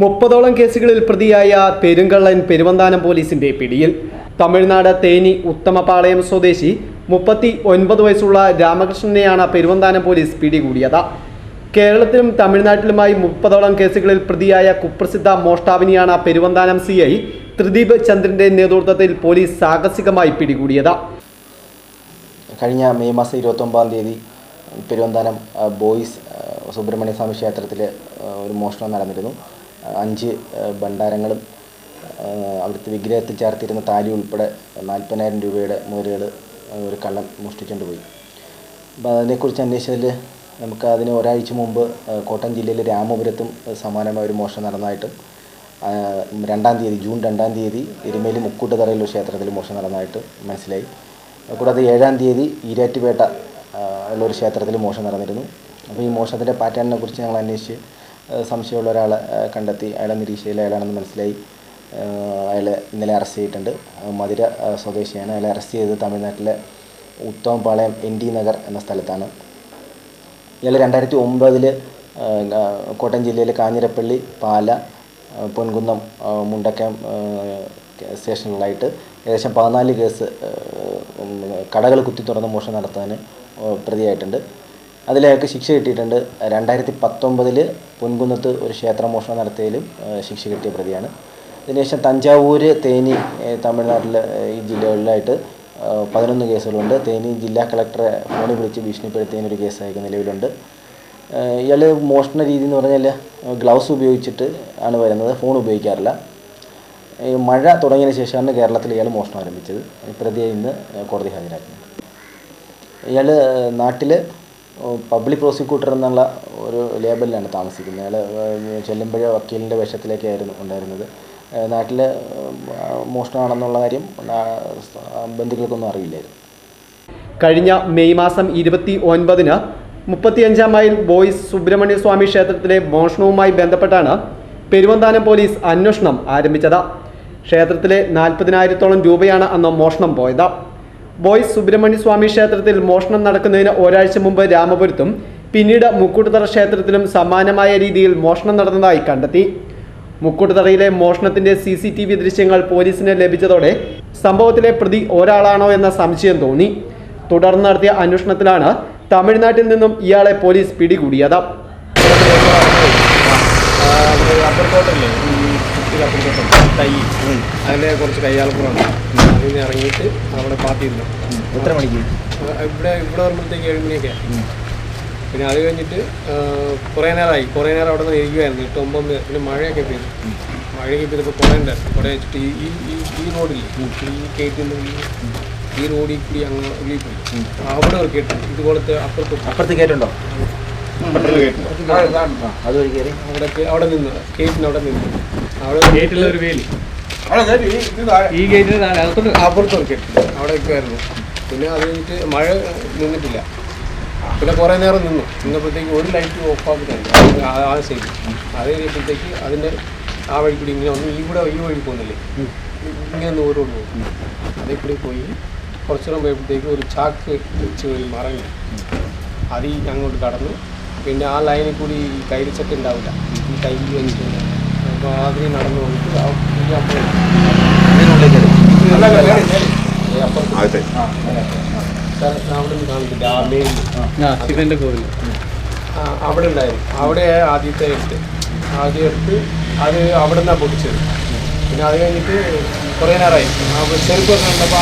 മുപ്പതോളം കേസുകളിൽ പ്രതിയായ പെരുങ്കള്ളൻ പെരുവന്താനം പോലീസിന്റെ പിടിയിൽ. തമിഴ്നാട് തേനി ഉത്തമപാളയം സ്വദേശി മുപ്പത്തി ഒൻപത് വയസ്സുള്ള രാമകൃഷ്ണനെയാണ് പെരുവന്താനം പോലീസ് പിടികൂടിയത്. കേരളത്തിലും തമിഴ്നാട്ടിലുമായി മുപ്പതോളം കേസുകളിൽ പ്രതിയായ കുപ്രസിദ്ധ മോഷ്ടാവിനെയാണ് പെരുവന്താനം സി ഐ ത്രിദീപ് ചന്ദ്രന്റെ നേതൃത്വത്തിൽ പോലീസ് സാഹസികമായി പിടികൂടിയത്. കഴിഞ്ഞ മെയ് മാസം ഇരുപത്തൊമ്പതാം തീയതി പെരുവന്താനം ബോയ്സ് സുബ്രഹ്മണ്യ സ്വാമി ക്ഷേത്രത്തിൽ ഒരു മോഷണം നടന്നിരുന്നു. അഞ്ച് ഭണ്ഡാരങ്ങളും അവിടുത്തെ വിഗ്രഹത്തിൽ ചേർത്തിരുന്ന താലി ഉൾപ്പെടെ നാൽപ്പതിനായിരം രൂപയുടെ മൂലകൾ ഒരു കള്ളൻ മോഷ്ടിച്ചുകൊണ്ട് പോയി. അപ്പോൾ അതിനെക്കുറിച്ച് അന്വേഷിച്ചതിൽ നമുക്ക് അതിന് ഒരാഴ്ച മുമ്പ് കോട്ടയം ജില്ലയിലെ രാമപുരത്തും സമാനമായ ഒരു മോഷണം നടന്നതായിട്ടും രണ്ടാം തീയതി ജൂൺ രണ്ടാം തീയതി എരുമേലി മുക്കൂട്ടുതറയിൽ ക്ഷേത്രത്തിൽ മോഷണം നടന്നതായിട്ട് മനസ്സിലായി. കൂടാതെ ഏഴാം തീയതി ഈരാറ്റുപേട്ട ഉള്ളൊരു ക്ഷേത്രത്തിൽ മോഷണം നടന്നിരുന്നു. അപ്പോൾ ഈ മോഷണത്തിന്റെ പാറ്റേണിനെ കുറിച്ച് ഞങ്ങൾ അന്വേഷിച്ച് സംശയമുള്ള ഒരാളെ കണ്ടെത്തി. അയാളെ നിരീക്ഷയിൽ അയാളാണെന്ന് മനസ്സിലായി. അയാളെ ഇന്നലെ അറസ്റ്റ് ചെയ്തിട്ടുണ്ട്. മധുര സ്വദേശിയാണ്. അയാളെ അറസ്റ്റ് ചെയ്തത് തമിഴ്നാട്ടിലെ ഉത്തമപാളയം എൻ ഡി നഗർ എന്ന സ്ഥലത്താണ്. ഇയാൾ രണ്ടായിരത്തി ഒമ്പതിൽ കോട്ടയം ജില്ലയിലെ കാഞ്ഞിരപ്പള്ളി പാല പൊൻകുന്നം മുണ്ടക്കം സ്റ്റേഷനുകളായിട്ട് ഏകദേശം പതിനാല് കേസ് കടകൾ കുത്തി തുറന്ന് മോഷണം നടത്താൻ പ്രതിയായിട്ടുണ്ട്. അതിൽ അയാൾക്ക് ശിക്ഷ കിട്ടിയിട്ടുണ്ട്. രണ്ടായിരത്തി പത്തൊമ്പതിൽ പൊൻകുന്നത്ത് ഒരു ക്ഷേത്രമോഷണം നടത്തിയതിലും ശിക്ഷ കിട്ടിയ പ്രതിയാണ്. അതിനുശേഷം തഞ്ചാവൂർ തേനി തമിഴ്നാട്ടിലെ ഈ ജില്ലകളിലായിട്ട് പതിനൊന്ന് കേസുകളുണ്ട്. തേനി ജില്ലാ കളക്ടറെ ഫോണിൽ വിളിച്ച് ഭീഷണിപ്പെടുത്തിയതിനൊരു കേസായിരിക്കും നിലവിലുണ്ട്. ഇയാൾ മോഷണ രീതി എന്ന് പറഞ്ഞാൽ ഗ്ലൗസ് ഉപയോഗിച്ചിട്ട് ആണ് വരുന്നത്. ഫോൺ ഉപയോഗിക്കാറില്ല. ഈ മഴ തുടങ്ങിയതിന് ശേഷമാണ് കേരളത്തിൽ ഇയാൾ മോഷണം ആരംഭിച്ചത്. പ്രതിയെ ഇന്ന് കോടതി ഹാജരാക്കുന്നത് ഇയാൾ നാട്ടിൽ പബ്ലിക് പ്രോസിക്യൂട്ടർ എന്നുള്ള ഒരു ലേബലിലാണ് താമസിക്കുന്നത്. അയാൾ ചെല്ലുമ്പോഴേ വക്കീലിന്റെ വേഷത്തിലേക്കായിരുന്നു ഉണ്ടായിരുന്നത്. നാട്ടിൽ മോഷണമാണെന്നുള്ള കാര്യം ബന്ധുക്കൾക്കൊന്നും അറിയില്ലായിരുന്നു. കഴിഞ്ഞ മെയ് മാസം ഇരുപത്തി ഒൻപതിന് മുപ്പത്തിയഞ്ചാം മൈൽ ബോയ്സ് സുബ്രഹ്മണ്യ സ്വാമി ക്ഷേത്രത്തിലെ മോഷണവുമായി ബന്ധപ്പെട്ടാണ് പെരുവന്താനം പോലീസ് അന്വേഷണം ആരംഭിച്ചത്. ക്ഷേത്രത്തിലെ നാൽപ്പതിനായിരത്തോളം രൂപയാണ് അന്ന് മോഷണം പോയത്. ബോയ്സ് സുബ്രഹ്മണ്യ സ്വാമി ക്ഷേത്രത്തിൽ മോഷണം നടക്കുന്നതിന് ഒരാഴ്ച മുമ്പ് രാമപുരത്തും പിന്നീട് മുക്കൂട്ടുതറ ക്ഷേത്രത്തിലും സമാനമായ രീതിയിൽ മോഷണം നടന്നതായി കണ്ടെത്തി. മുക്കൂട്ടുതറയിലെ മോഷണത്തിന്റെ സി സി ടി വി ദൃശ്യങ്ങൾ പോലീസിന് ലഭിച്ചതോടെ സംഭവത്തിലെ പ്രതി ഒരാളാണോ എന്ന സംശയം തോന്നി. തുടർന്ന് നടത്തിയ അന്വേഷണത്തിലാണ് തമിഴ്നാട്ടിൽ നിന്നും ഇയാളെ പോലീസ് പിടികൂടിയത്. തോട്ടം തൈ. അതിന്റെ കുറച്ച് കയ്യാളപ്പുറമാണ് അതിൽ നിന്ന് ഇറങ്ങിയിട്ട് അവിടെ ഇരുന്നു. എത്ര മണിക്ക്? ഇവിടെ ഇവിടെ വരുമ്പോഴത്തേക്ക് ഏഴ് മണിയൊക്കെ പിന്നെ അത് കഴിഞ്ഞിട്ട് കുറേ നേരമായി. കുറേ നേരം അവിടെ നിന്ന് ഇരിക്കുമായിരുന്നു എട്ട് ഒമ്പത് പിന്നെ മഴയൊക്കെ പെയ്തു. മഴയൊക്കെ പെയ്തപ്പോൾ കുറേ ഉണ്ടായിരുന്നു. കുറേ വെച്ചിട്ട് ഈ ഈ ഈ ഈ റോഡില്ലേ? ഈ കയറ്റിന്റെ ഈ റോഡിൽ കൂടി അങ്ങ് ഉള്ളിൽ പോയി. അവിടെ ഒരു കേട്ടു ഇതുപോലത്തെ അപ്പുറത്ത് അപ്പുറത്ത് കേട്ടുണ്ടോ അവിടെ നിന്ന്. കേട്ടിന് അവിടെ നിന്ന്. അവിടെ ഗേറ്റിലെ ഒരു വേലി. ഈ ഗേറ്റിന് താഴെ അകത്തോട്ട് അപ്പുറത്ത് ഒരു കെട്ടി അവിടെ നിൽക്കുമായിരുന്നു പിന്നെ അത് കഴിഞ്ഞിട്ട് മഴ നിന്നിട്ടില്ല. പിന്നെ കുറേ നേരം നിന്നു. നിന്നപ്പോഴത്തേക്ക് ഒരു ലൈറ്റ് ഓഫ് ആക്കുന്നുണ്ട് ആ സൈഡ് അത് കഴിഞ്ഞപ്പോഴത്തേക്ക് അതിന്റെ ആ വഴി കൂടി ഇങ്ങനെ ഒന്ന് ഈ കൂടെ ഈ വഴി പോകുന്നില്ലേ? ഇങ്ങനെ ഒന്ന് പോകും. അതേ കൂടി പോയി കുറച്ചു നേരം പോയപ്പോഴത്തേക്ക് ഒരു ചാക്ക് വെച്ച് ഒരു മറങ്ങി അത് അങ്ങോട്ട് കടന്നു. പിന്നെ ആ ലൈനിൽ കൂടി ഈ കൈരിച്ചട്ട് ഉണ്ടാവില്ല. ഈ കൈ വെച്ച് അതിന് നടന്നു വന്നിട്ട്. അപ്പുറത്ത് അവിടെ നിന്ന് കോവിൽ അവിടെ ഉണ്ടായിരുന്നു. അവിടെ ആദ്യത്തെ എടുത്ത് ആദ്യം എടുത്ത് അത് അവിടെ നിന്നാണ് പൊട്ടിച്ചത്. പിന്നെ അത് കഴിഞ്ഞിട്ട് കുറേ നേരമായി. ചെറുപ്പൊക്കെ കണ്ടപ്പോൾ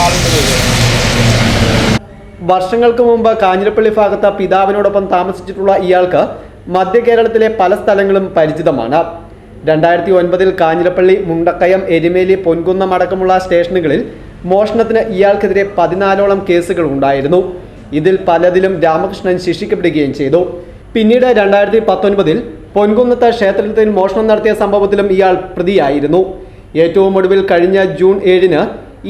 വർഷങ്ങൾക്ക് മുമ്പ് കാഞ്ഞിരപ്പള്ളി ഭാഗത്ത് പിതാവിനോടൊപ്പം താമസിച്ചിട്ടുള്ള ഇയാൾക്ക് മധ്യ കേരളത്തിലെ പല സ്ഥലങ്ങളും പരിചിതമാണ്. രണ്ടായിരത്തി ഒൻപതിൽ കാഞ്ഞിരപ്പള്ളി മുണ്ടക്കയം എരുമേലി പൊൻകുന്നം അടക്കമുള്ള സ്റ്റേഷനുകളിൽ മോഷണത്തിന് ഇയാൾക്കെതിരെ പതിനാലോളം കേസുകൾ ഉണ്ടായിരുന്നു. ഇതിൽ പലതിലും രാമകൃഷ്ണൻ ശിക്ഷിക്കപ്പെടുകയും ചെയ്തു. പിന്നീട് രണ്ടായിരത്തി പത്തൊൻപതിൽ പൊൻകുന്നത്ത് ക്ഷേത്രത്തിൽ മോഷണം നടത്തിയ സംഭവത്തിലും ഇയാൾ പ്രതിയായിരുന്നു. ഏറ്റവും ഒടുവിൽ കഴിഞ്ഞ ജൂൺ ഏഴിന്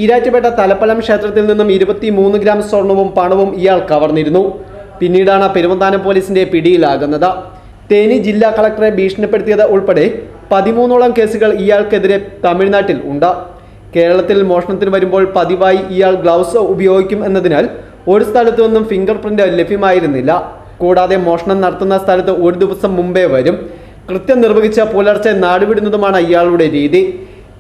ഈരാറ്റുപേട്ട തലപ്പലം ക്ഷേത്രത്തിൽ നിന്നും ഇരുപത്തി മൂന്ന് ഗ്രാം സ്വർണവും പണവും ഇയാൾ കവർന്നിരുന്നു. പിന്നീടാണ് പെരുവന്താനം പോലീസിന്റെ പിടിയിലാകുന്നത്. തേനി ജില്ലാ കളക്ടറെ ഭീഷണിപ്പെടുത്തിയത് ഉൾപ്പെടെ പതിമൂന്നോളം കേസുകൾ ഇയാൾക്കെതിരെ തമിഴ്നാട്ടിൽ ഉണ്ട്. കേരളത്തിൽ മോഷണത്തിന് വരുമ്പോൾ പതിവായി ഇയാൾ ഗ്ലൗസ് ഉപയോഗിക്കും എന്നതിനാൽ ഒരു സ്ഥലത്തു നിന്നും ഫിംഗർ പ്രിന്റ് ലഭ്യമായിരുന്നില്ല. കൂടാതെ മോഷണം നടത്തുന്ന സ്ഥലത്ത് ഒരു ദിവസം മുമ്പേ വരും. കൃത്യം നിർവഹിച്ച പുലർച്ചെ നാടുവിടുന്നതുമാണ് ഇയാളുടെ രീതി.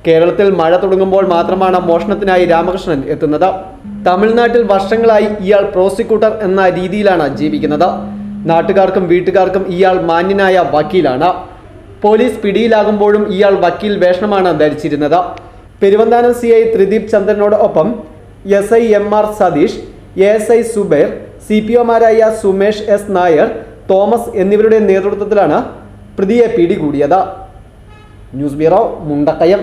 കേരളത്തിൽ മഴ തുടങ്ങുമ്പോൾ മാത്രമാണ് മോഷണത്തിനായി രാമകൃഷ്ണൻ എത്തുന്നത്. തമിഴ്നാട്ടിൽ വർഷങ്ങളായി ഇയാൾ പ്രോസിക്യൂട്ടർ എന്ന രീതിയിലാണ് ജീവിക്കുന്നത്. നാട്ടുകാർക്കും വീട്ടുകാർക്കും ഇയാൾ മാന്യനായ വക്കീലാണ്. പോലീസ് പിടിയിലാകുമ്പോഴും ഇയാൾ വക്കീൽ വേഷമാണ് ധരിച്ചിരുന്നത്. പെരുവന്താനം സി ഐ ത്രിദീപ് ചന്ദ്രനോട് ഒപ്പം S I M R Satheesh A S I Subair C P ഒമാരായ Sumesh S Nair Thomas എന്നിവരുടെ നേതൃത്വത്തിലാണ് പ്രതിയെ പിടികൂടിയത്. News bureau Mundakayam.